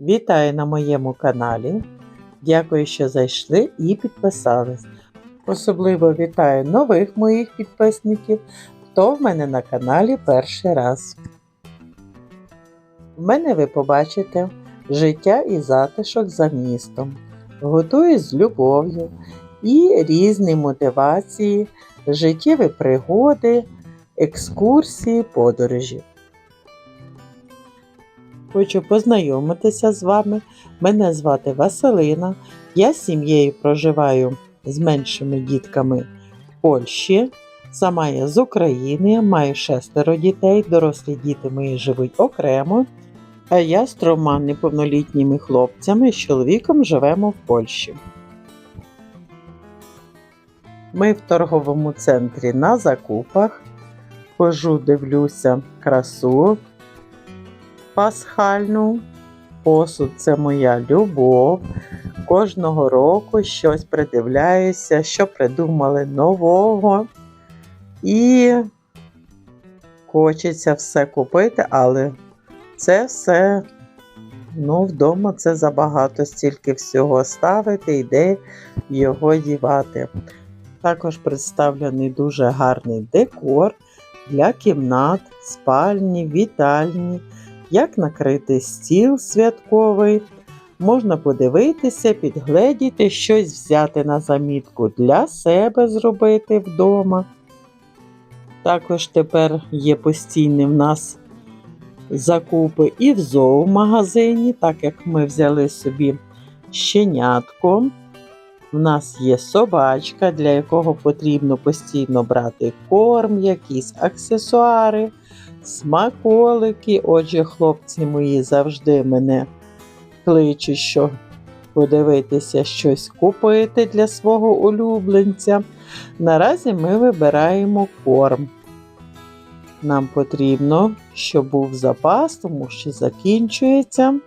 Вітаю на моєму каналі. Дякую, що зайшли і підписались. Особливо вітаю нових моїх підписників, хто в мене на каналі перший раз. В мене ви побачите життя і затишок за містом. Готуюсь з любов'ю і різні мотивації, життєві пригоди, екскурсії, подорожі. Хочу познайомитися з вами. Мене звати Василина. Я з сім'єю проживаю з меншими дітками в Польщі. Сама я з України, маю шестеро дітей, дорослі діти мої живуть окремо. А я з трьома неповнолітніми хлопцями з чоловіком живемо в Польщі. Ми в торговому центрі на закупах. Хожу, дивлюся красу пасхальну. Посуд це моя любов. Кожного року щось придивляюся, що придумали нового. І хочеться все купити, але це все ну, вдома це забагато стільки всього ставити і де його дівати. Також представлений дуже гарний декор для кімнат, спальні, вітальні як накрити стіл святковий. Можна подивитися, підгледіти, щось взяти на замітку для себе зробити вдома. Також тепер є постійні в нас закупи і в зоомагазині, так як ми взяли собі щенятко. В нас є собачка, для якого потрібно постійно брати корм, якісь аксесуари смаколики. Отже, хлопці мої завжди мене кличуть, що подивитися щось купити для свого улюбленця. Наразі ми вибираємо корм. Нам потрібно, щоб був запас, тому що закінчується.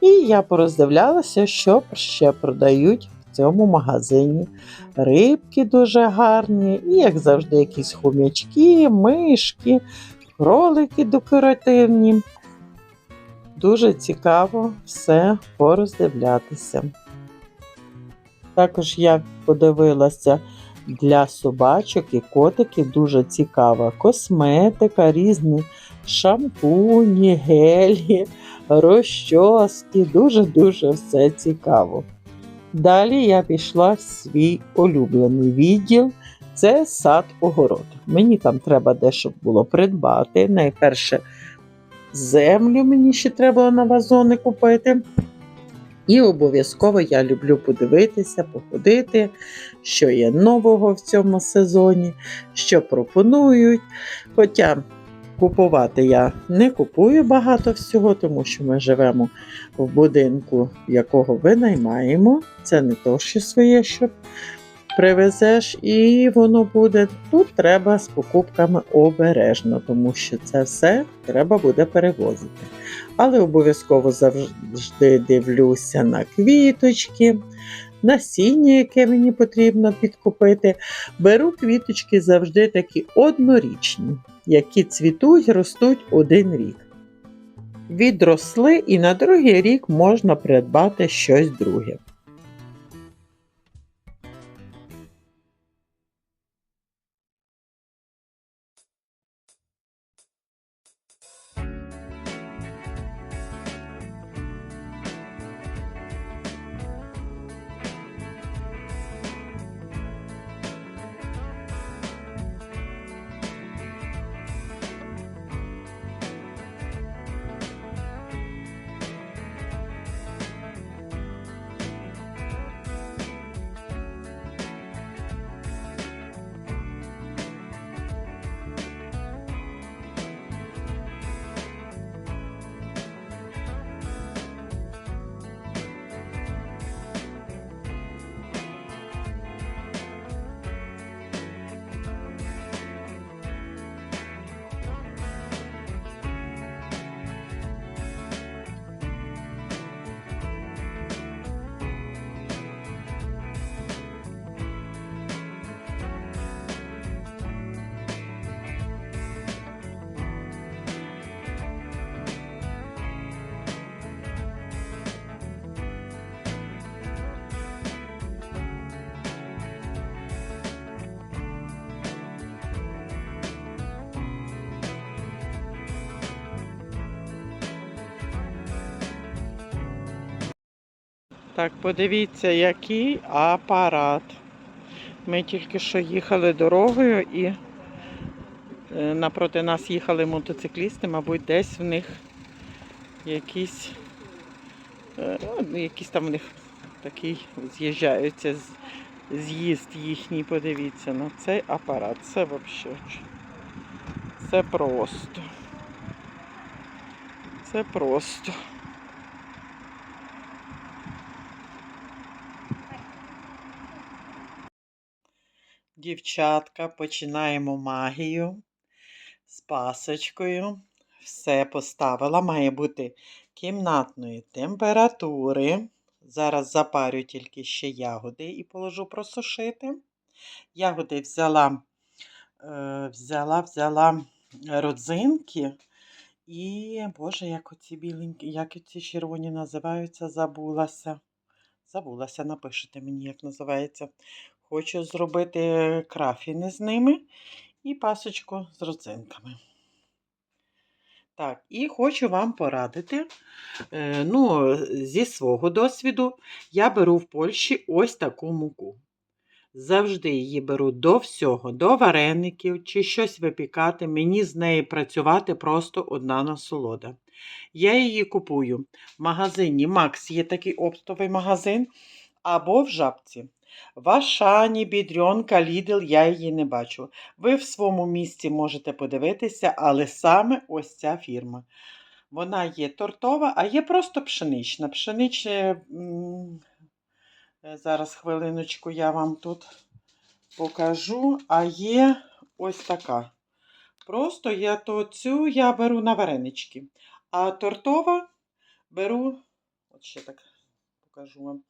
І я пороздивлялася, що ще продають в цьому магазині. Рибки дуже гарні, і, як завжди, якісь хомячки, мишки, кролики декоративні. Дуже цікаво все пороздивлятися. Також я подивилася для собачок і котиків дуже цікава косметика, різні шампуні, гелі, розчоски. Дуже-дуже все цікаво. Далі я пішла в свій улюблений відділ це сад огород. Мені там треба дещо було придбати. Найперше землю мені ще треба на вазони купити. І обов'язково я люблю подивитися, походити, що є нового в цьому сезоні, що пропонують. Хоча купувати я не купую багато всього, тому що ми живемо в будинку, якого винаймаємо. Це не то, що своє, щоб привезеш, і воно буде. Тут треба з покупками обережно, тому що це все треба буде перевозити. Але обов'язково завжди дивлюся на квіточки, насіння, яке мені потрібно підкупити. Беру квіточки завжди такі однорічні, які цвітуть, ростуть один рік. Відросли і на другий рік можна придбати щось друге. Так, подивіться, який апарат. Ми тільки що їхали дорогою і е, напроти нас їхали мотоциклісти, мабуть, десь в них якісь, е, ну, там в них такий з'їжджаються з'їзд їхній. Подивіться на цей апарат. Це взагалі. Це просто. Це просто. Дівчатка, починаємо магію з пасочкою. Все поставила. Має бути кімнатної температури. Зараз запарю тільки ще ягоди і положу просушити. Ягоди взяла, е, взяла, взяла родзинки. І, боже, як оці біленькі, як оці червоні називаються, забулася. Забулася, напишете мені, як називається. Хочу зробити крафіни з ними і пасочку з родзинками. Так, і хочу вам порадити. е, Ну, зі свого досвіду, я беру в Польщі ось таку муку. Завжди її беру до всього, до вареників чи щось випікати. Мені з нею працювати просто одна насолода. Я її купую в магазині Макс є такий оптовий магазин, або в жабці. В Ашані, Бідрьонка, Лідл я її не бачу. Ви в своєму місці можете подивитися, але саме ось ця фірма. Вона є тортова, а є просто пшенична. Пшеничне. е, Зараз хвилиночку я вам тут покажу. А є ось така. Просто я то цю я беру на варенички. А тортова беру, от ще так покажу вам.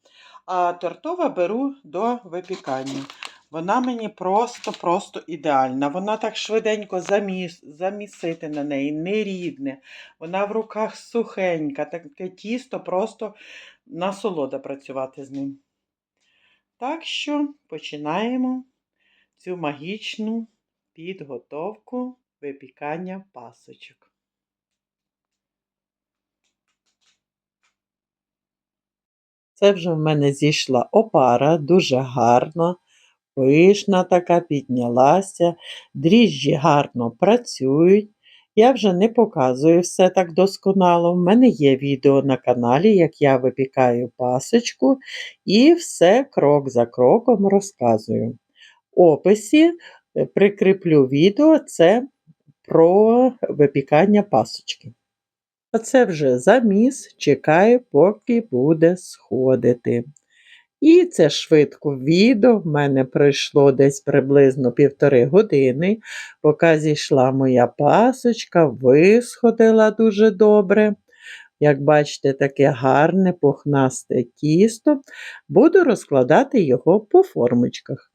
А тортова беру до випікання. Вона мені просто-просто ідеальна. Вона так швиденько заміс, замісити на неї, не рідне. Вона в руках сухенька, таке тісто, просто насолода працювати з ним. Так що починаємо цю магічну підготовку випікання пасочок. Це вже в мене зійшла опара, дуже гарна, пишна така, піднялася, дріжджі гарно працюють. Я вже не показую все так досконало. В мене є відео на каналі, як я випікаю пасочку, і все крок за кроком розказую. В описі е, прикріплю відео це про випікання пасочки. Оце вже заміс, чекаю, поки буде сходити. І це швидко відео. В мене пройшло десь приблизно півтори години, поки зійшла моя пасочка, висходила дуже добре. Як бачите, таке гарне пухнасте тісто. Буду розкладати його по формочках.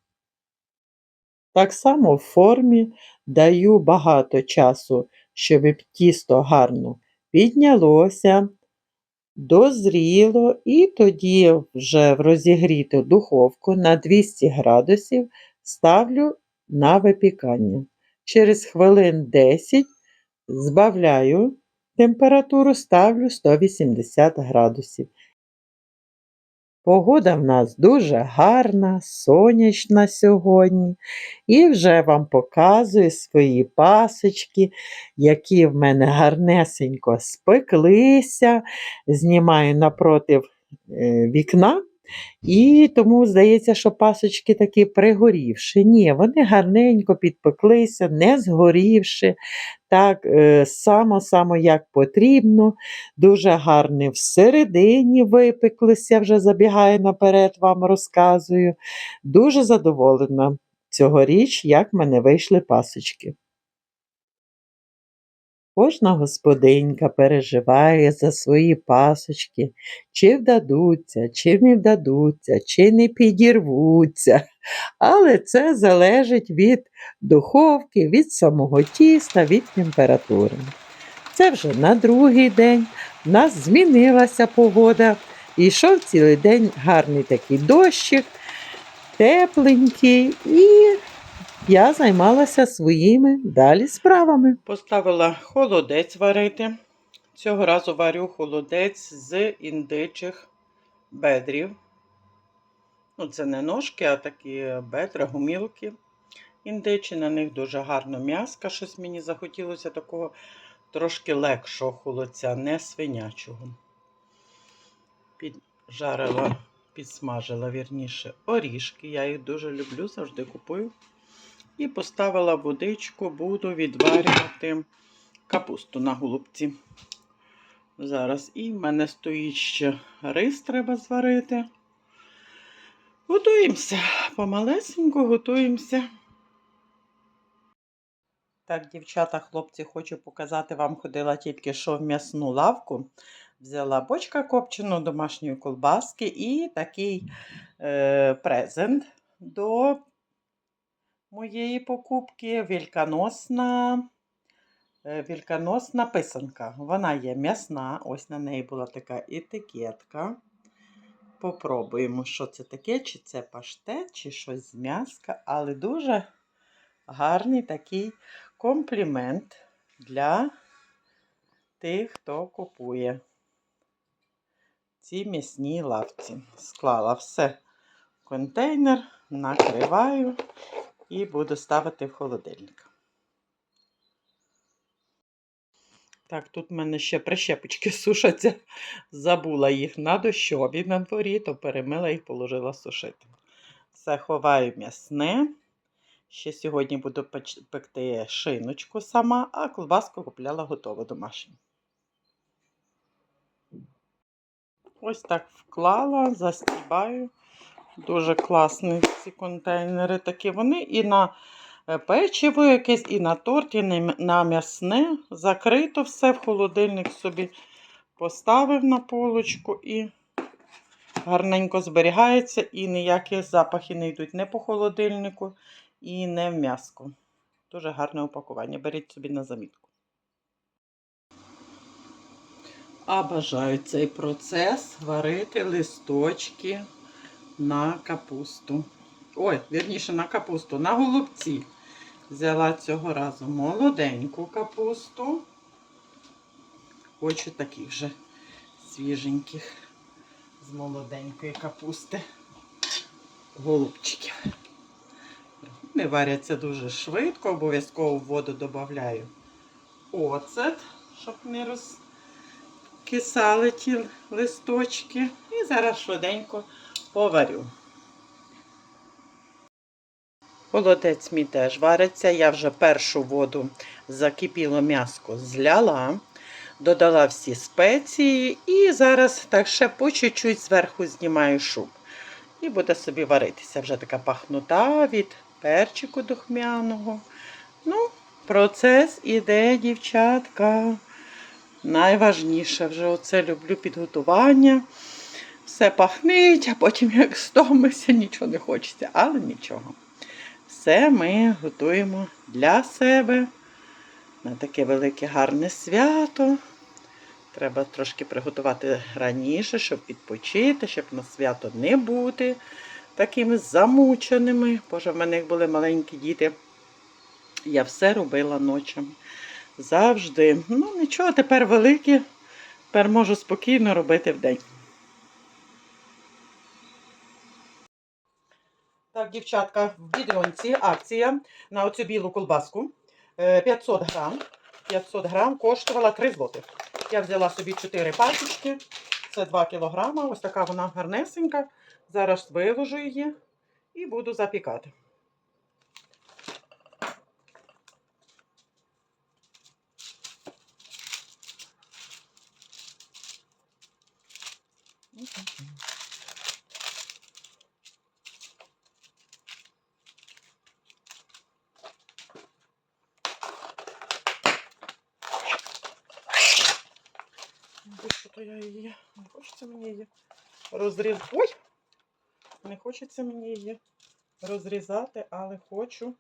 Так само в формі даю багато часу, щоб тісто гарно піднялося, дозріло, і тоді вже в розігріту духовку на 200 градусів ставлю на випікання. Через хвилин 10 збавляю температуру, ставлю 180 градусів. Погода в нас дуже гарна, сонячна сьогодні. І вже вам показую свої пасочки, які в мене гарнесенько спеклися. Знімаю напротив е, вікна. І тому здається, що пасочки такі пригорівші. Ні, вони гарненько підпеклися, не згорівши. Так, е, само-само як потрібно. Дуже гарні всередині випеклися, вже забігаю наперед, вам розказую. Дуже задоволена цьогоріч, як в мене вийшли пасочки. Кожна господинька переживає за свої пасочки, чи вдадуться, чи не вдадуться, чи не підірвуться. Але це залежить від духовки, від самого тіста, від температури. Це вже на другий день. У нас змінилася погода. І йшов цілий день гарний такий дощик, тепленький, і я займалася своїми далі справами. Поставила холодець варити. Цього разу варю холодець з індичих бедрів. Ну, це не ножки, а такі бедра, гумілки індичі. На них дуже гарно м'яска. Щось мені захотілося такого трошки легшого холодця, не свинячого. Піджарила, підсмажила вірніше орішки. Я їх дуже люблю, завжди купую. І поставила водичку, буду відварювати капусту на голубці. Зараз і в мене стоїть ще рис, треба зварити. Готуємося. Помалесенько готуємося. Так, дівчата, хлопці, хочу показати вам, ходила тільки що в м'ясну лавку. Взяла бочка копчену домашньої колбаски і такий е, презент до моєї покупки вільканосна, е, вільканосна писанка. Вона є м'ясна, ось на неї була така етикетка. Попробуємо, що це таке, чи це паштет, чи щось з м'яска, але дуже гарний такий комплімент для тих, хто купує ці м'ясні лавці. Склала все в контейнер, накриваю і буду ставити в холодильник. Так, тут в мене ще прищепочки сушаться. Забула їх на дощові на дворі, то перемила їх, положила сушити. Все ховаю м'ясне. Ще сьогодні буду пекти шиночку сама, а колбаску купляла готову домашню. Ось так вклала, застібаю. Дуже класні ці контейнери такі. Вони і на е, печиво якесь, і на торт, і на м'ясне. Закрито все в холодильник собі поставив на полочку і гарненько зберігається, і ніякі запахи не йдуть не по холодильнику, і не в м'яску. Дуже гарне упакування. Беріть собі на замітку. А бажаю цей процес варити листочки на капусту. Ой, вірніше, на капусту, на голубці. Взяла цього разу молоденьку капусту. Хочу таких же свіженьких з молоденької капусти. Голубчиків. Вони варяться дуже швидко, обов'язково в воду додаю оцет, щоб не розкисали ті листочки. І зараз швиденько поварю. Холодець мій теж вариться. Я вже першу воду закипіло м'яско зляла, додала всі спеції і зараз так ще по чуть-чуть зверху знімаю шуб. І буде собі варитися. Вже така пахнута від перчику духмяного. Ну, процес іде, дівчатка. Найважніше вже оце люблю підготування. Все пахнить, а потім, як стомишся, нічого не хочеться, але нічого. Все ми готуємо для себе на таке велике гарне свято. Треба трошки приготувати раніше, щоб відпочити, щоб на свято не бути такими замученими. Боже, в мене як були маленькі діти. Я все робила ночами. Завжди. Ну, нічого, тепер великі. Тепер можу спокійно робити вдень. Так, дівчатка, в бідронці акція на оцю білу колбаску. Е, 500 грам. 500 грам коштувала 3 злотих. Я взяла собі 4 пачечки. Це 2 кілограма. Ось така вона гарнесенька. Зараз виложу її і буду запікати. Де що то я її? Не хочеться мені її розрізати. Ой! Не хочеться мені її розрізати, але хочу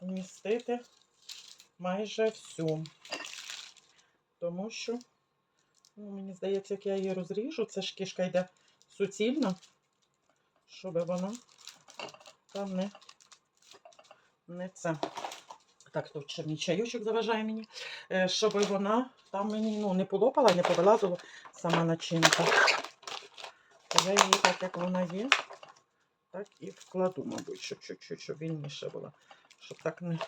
вмістити майже всю. Тому що, ну, мені здається, як я її розріжу, це ж кішка йде суцільно, щоб вона там не, не це. Так, тут ще мій чайочок заважає мені, е, щоб вона там мені ну, не полопала, не повилазила сама начинка. Я її так, як вона є, так і вкладу, мабуть, щоб чуть-чуть, щоб вільніше було. Щоб так не.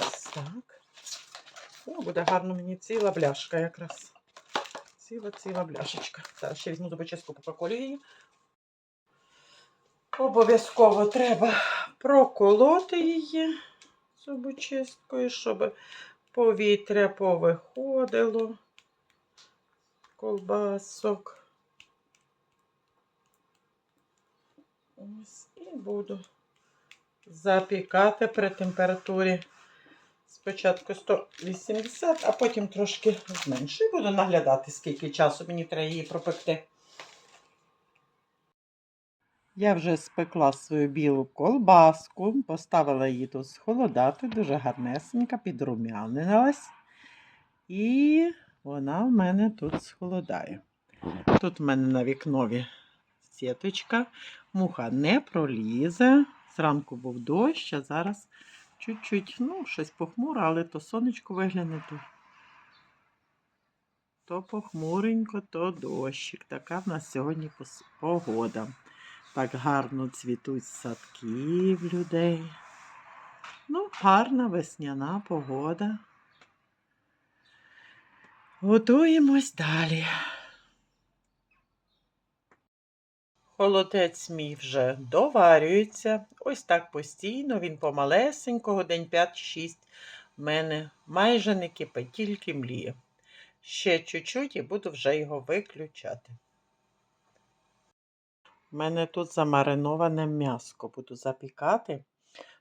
Ось так. О, буде гарно мені ціла бляшка якраз. Ціла ціла бляшечка. Зараз ще візьму зубочистку поколю її. Обов'язково треба проколоти її зубочисткою, щоб повітря повиходило. Колбасок. Ось і буду запікати при температурі спочатку 180, а потім трошки зменшую. Буду наглядати, скільки часу мені треба її пропекти. Я вже спекла свою білу колбаску, поставила її тут схолодати, дуже гарнесенька, підрум'янилась. І вона в мене тут схолодає. Тут в мене на вікнові сіточка, муха не пролізе. Зранку був дощ, а зараз чуть-чуть, ну, щось похмуро, але то сонечко вигляне, то, то похмуренько, то дощик. Така в нас сьогодні погода. Так гарно цвітуть садки в людей. Ну, гарна весняна погода. Готуємось далі. Холодець мій вже доварюється. Ось так постійно, він помалесенького, день 5-6 в мене майже не кипить, тільки мліє. Ще чуть-чуть і буду вже його виключати. У мене тут замариноване м'яско. Буду запікати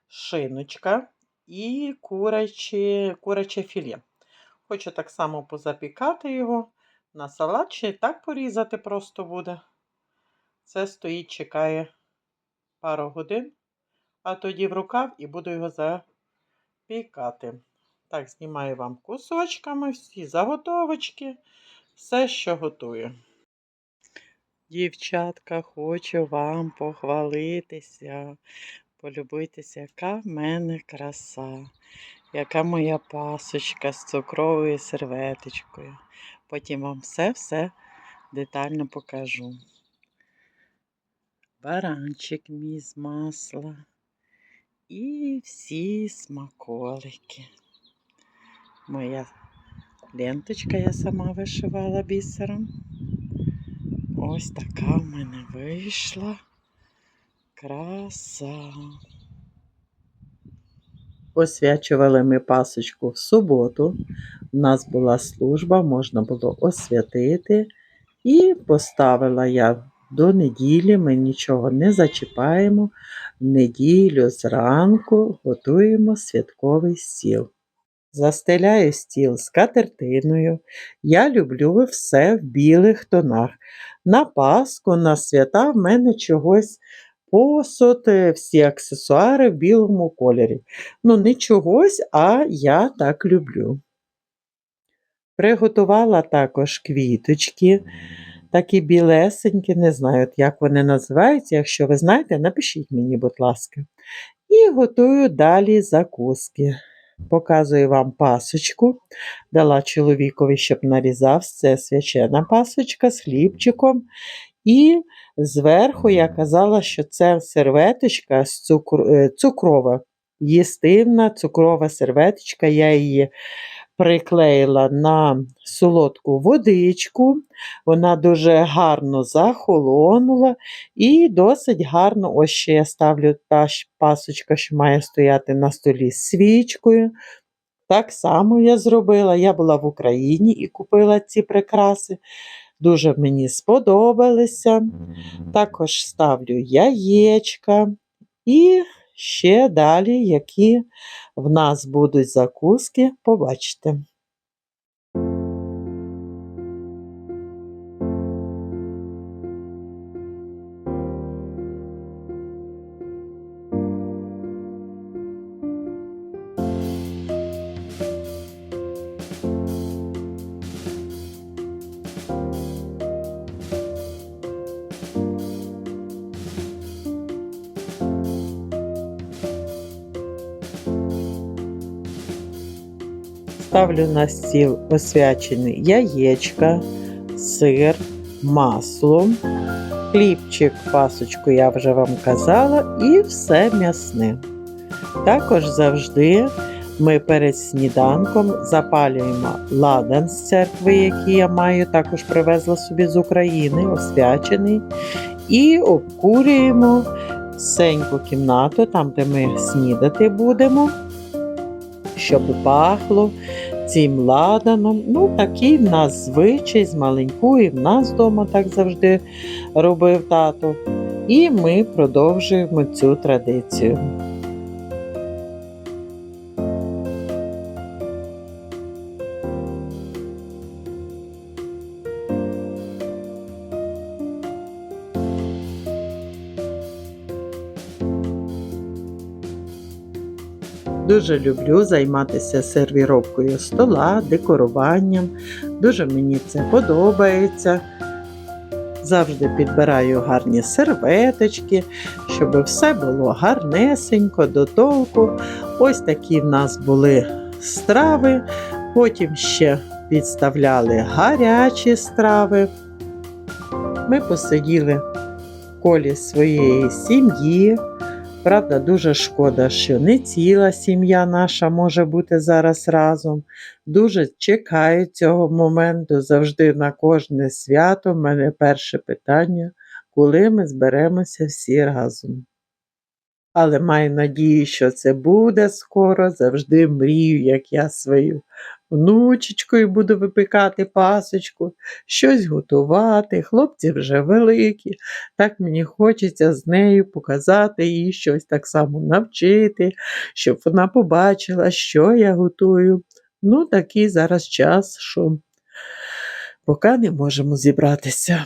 шиночка і куряче, куряче філе. Хочу так само позапікати його на салат, чи так порізати просто буде. Це стоїть, чекає пару годин, а тоді в рукав і буду його запікати. Так, знімаю вам кусочками всі заготовочки, все, що готую. Дівчатка, хочу вам похвалитися, полюбитися, яка в мене краса, яка моя пасочка з цукровою серветочкою. Потім вам все-все детально покажу. Баранчик мій з масла і всі смаколики. Моя ленточка я сама вишивала бісером. Ось така в мене вийшла краса. Освячували ми пасочку в суботу. У нас була служба, можна було освятити. І поставила я до неділі, ми нічого не зачіпаємо. В неділю зранку готуємо святковий стіл. Застеляю стіл скатертиною. Я люблю все в білих тонах. На Пасху, на свята в мене чогось посуд, всі аксесуари в білому кольорі. Ну, не чогось, а я так люблю. Приготувала також квіточки, такі білесенькі, не знаю, як вони називаються. Якщо ви знаєте, напишіть мені, будь ласка. І готую далі закуски. Показую вам пасочку. Дала чоловікові, щоб нарізав. Це свячена пасочка з хлібчиком. І зверху я казала, що це серветочка з цукр... е, цукрова, їстивна цукрова серветочка. Я її приклеїла на солодку водичку. Вона дуже гарно захолонула і досить гарно, ось ще я ставлю та пасочка, що має стояти на столі з свічкою. Так само я зробила. Я була в Україні і купила ці прикраси. Дуже мені сподобалися. Також ставлю яєчка і ще далі, які в нас будуть закуски, побачите. Ставлю на стіл освячений яєчка, сир, масло, хлібчик, пасочку я вже вам казала, і все м'ясне. Також завжди ми перед сніданком запалюємо ладан з церкви, який я маю, також привезла собі з України, освячений, і обкурюємо сеньку кімнату, там, де ми снідати будемо, щоб пахло цим ладаном. Ну, такий в нас звичай з маленьку, і в нас вдома так завжди робив тато. І ми продовжуємо цю традицію. Дуже люблю займатися сервіровкою стола, декоруванням. Дуже мені це подобається. Завжди підбираю гарні серветочки, щоб все було гарнесенько, до толку. Ось такі в нас були страви. Потім ще підставляли гарячі страви. Ми посиділи в колі своєї сім'ї. Правда, дуже шкода, що не ціла сім'я наша може бути зараз разом. Дуже чекаю цього моменту. Завжди на кожне свято. в мене перше питання, коли ми зберемося всі разом. Але маю надію, що це буде скоро. Завжди мрію, як я свою внучечкою буду випікати пасочку, щось готувати. Хлопці вже великі, так мені хочеться з нею показати їй щось так само навчити, щоб вона побачила, що я готую. Ну, такий зараз час, що поки не можемо зібратися.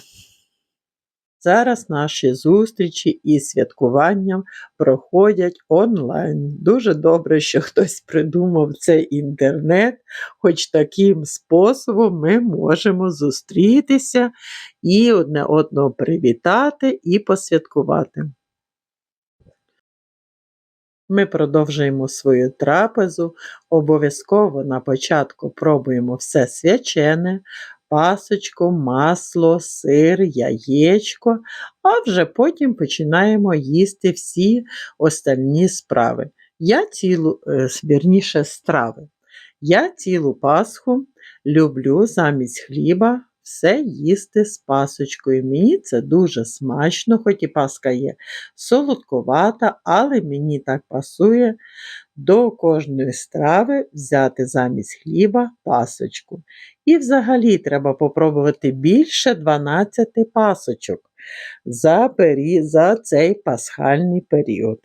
Зараз наші зустрічі і святкування проходять онлайн. Дуже добре, що хтось придумав цей інтернет, хоч таким способом ми можемо зустрітися і одне одного привітати і посвяткувати. Ми продовжуємо свою трапезу. Обов'язково на початку пробуємо все свячене, пасочку, масло, сир, яєчко, а вже потім починаємо їсти всі остальні справи. Я цілу, е, вірніше, страви. Я цілу Пасху люблю замість хліба все їсти з пасочкою. Мені це дуже смачно, хоч і паска є солодковата, але мені так пасує до кожної страви взяти замість хліба пасочку. І взагалі треба попробувати більше 12 пасочок за, пері... за цей пасхальний період.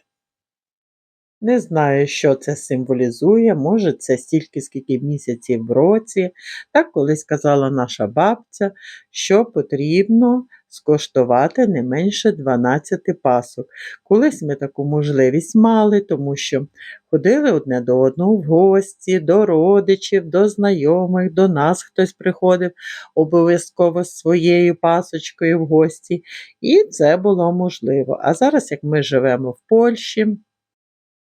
Не знаю, що це символізує, може, це стільки, скільки місяців в році. Так колись казала наша бабця, що потрібно скоштувати не менше 12 пасок. Колись ми таку можливість мали, тому що ходили одне до одного в гості, до родичів, до знайомих, до нас хтось приходив обов'язково з своєю пасочкою в гості. І це було можливо. А зараз, як ми живемо в Польщі,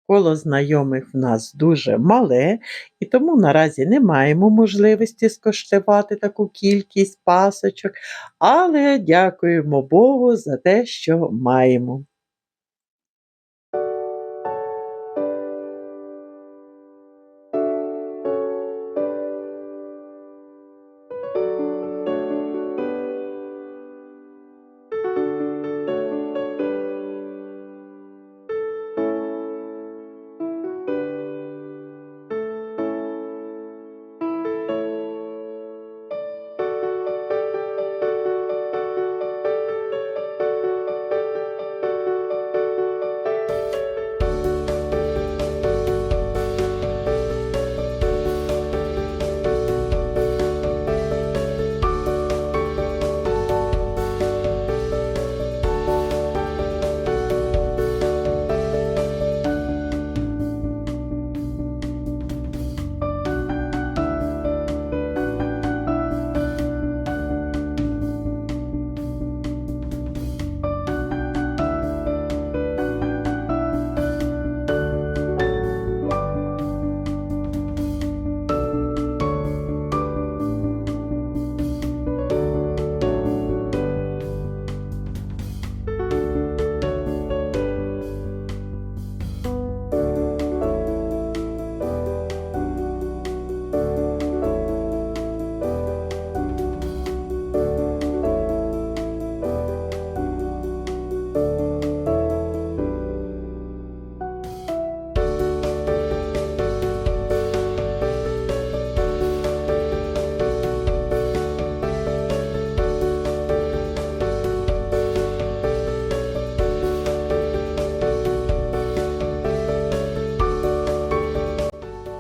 Коло знайомих в нас дуже мале, і тому наразі не маємо можливості скоштувати таку кількість пасочок, але дякуємо Богу за те, що маємо.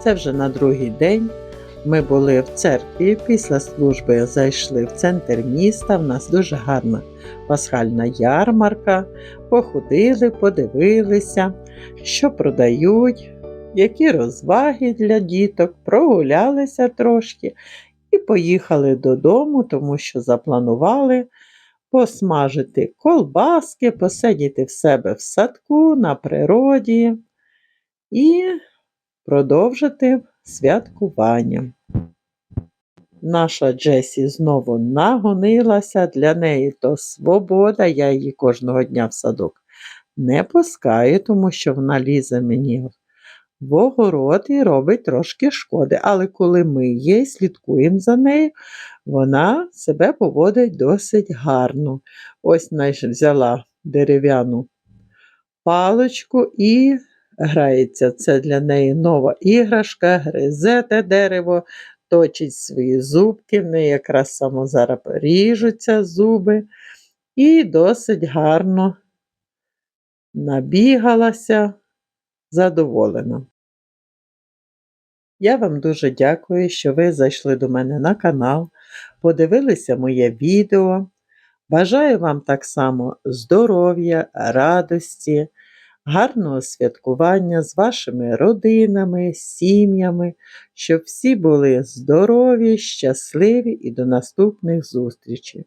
Це вже на другий день. Ми були в церкві. Після служби зайшли в центр міста. В нас дуже гарна пасхальна ярмарка. Походили, подивилися, що продають, які розваги для діток, прогулялися трошки і поїхали додому, тому що запланували посмажити колбаски, посидіти в себе в садку, на природі і продовжити святкування. Наша Джесі знову нагонилася, для неї то свобода, я її кожного дня в садок не пускаю, тому що вона лізе мені в огород і робить трошки шкоди. Але коли ми і слідкуємо за нею, вона себе поводить досить гарно. Ось взяла дерев'яну паличку і грається. Це для неї нова іграшка, гризе те дерево, точить свої зубки, в неї якраз само зараз ріжуться зуби. І досить гарно набігалася, задоволена. Я вам дуже дякую, що ви зайшли до мене на канал, подивилися моє відео. Бажаю вам так само здоров'я, радості, гарного святкування з вашими родинами, сім'ями, щоб всі були здорові, щасливі і до наступних зустрічей.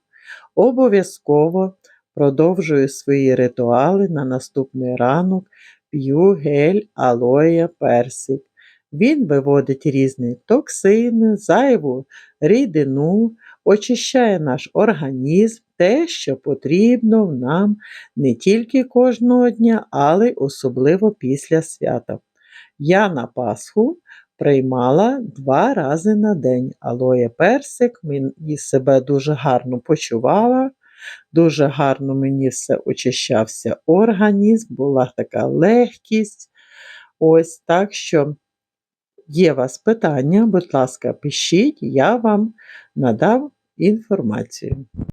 Обов'язково продовжую свої ритуали на наступний ранок, п'ю гель алоє персик. Він виводить різні токсини, зайву рідину, очищає наш організм, те, що потрібно нам не тільки кожного дня, але й особливо після свята. Я на Пасху приймала два рази на день алоє персик, мені себе дуже гарно почувала. Дуже гарно мені все очищався організм, була така легкість. Ось так що є вас питання, будь ласка, пишіть, я вам надав інформацію.